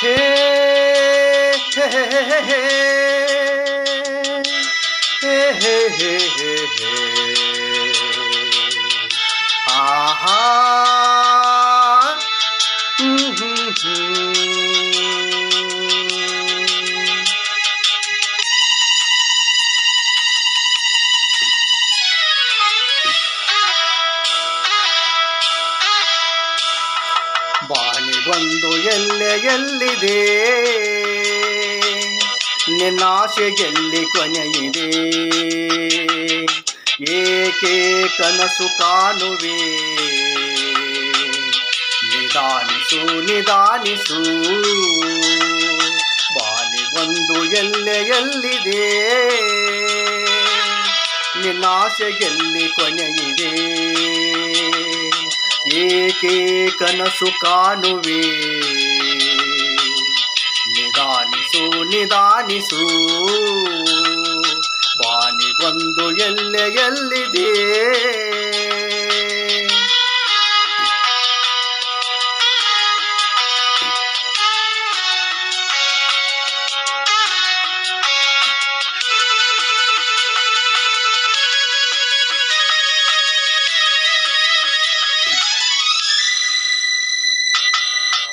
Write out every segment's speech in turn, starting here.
হে হে হে হে হে হে হে হে হে আহা ಬಾನಿಗೊಂದು ಎಲ್ಲೆ ಎಲ್ಲಿದೆ? ನಿನ್ನಾಸೆಗೆಲ್ಲಿ ಕೊನೆಯಿದೆ ಏಕೆ ಕನಸು ಕಾಣುವೆ? ನಿಧಾನಿಸು ನಿಧಾನಿಸು. ಬಾನಿಗೊಂದು ಎಲ್ಲೆ ಎಲ್ಲಿದೆ? ನಿನ್ನಾಸೆಗೆಲ್ಲಿ ಕೊನೆಯಿದೆ ಏಕೆ ಕನಸು ಕಾಣುವೆ? ನಿಧಾನಿಸು ನಿಧಾನಿಸು. ಬಂದು ಎಲ್ಲೆ ಎಲ್ಲಿದೆ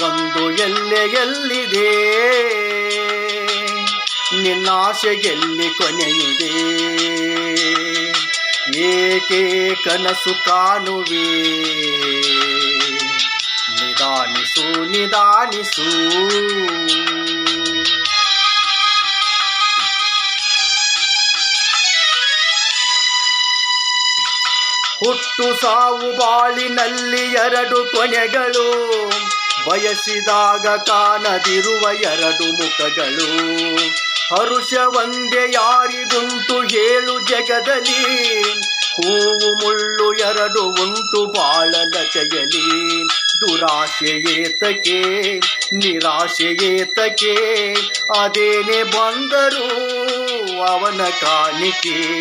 ಬಾನಿಗೊಂದು ಎಲ್ಲೆ ಎಲ್ಲಿದೆ ನಿನ್ನಾಸೆಗೆಲ್ಲಿ ಕೊನೆಯಿದೆ. ಏಕೆ ಕನಸು ಕಾಣುವೆ? ನಿಧಾನಿಸು ನಿಧಾನಿಸು. ಹುಟ್ಟು ಸಾವು ಬಾಳಿನಲ್ಲಿ ಎರಡು ಕೊನೆಗಳು. ಬಯಸಿದಾಗ ಕಾಣದಿರುವ ಎರಡು ಮುಖಗಳು. ಹರುಷ ಒಂದೇ ಯಾರಿಗುಂಟು ಹೇಳು ಜಗದಲ್ಲಿ. ಹೂವು ಮುಳ್ಳು ಎರಡು ಉಂಟು ಬಾಳಲ ದುರಾಶೆ ದುರಾಶೆಯೇತಕೆ ನಿರಾಶೆಯೇತಕೆ ಅದೇನೆ ಬಂದರು ಅವನ ಕಾಣಿಕೆ.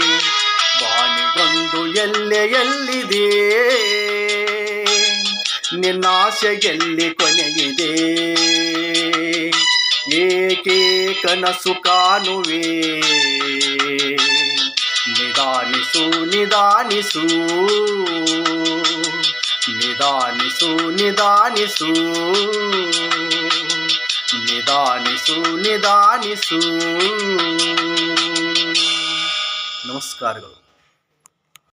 ಬಾನಿಗೊಂದು ಎಲ್ಲೆ ಎಲ್ಲಿದೆ ನಿನ್ನಾಸೆಯಲ್ಲಿ ಕೊನೆಯಿದೆ. ಏಕೆ ಕನಸು ಕಾಣುವೆ? ನಿಧಾನಿಸು ನಿಧಾನಿಸು. ನಿಧಾನಿಸು ನಿಧಾನಿಸು. ನಿಧಾನಿಸು ನಿಧಾನಿಸು. ನಮಸ್ಕಾರಗಳು.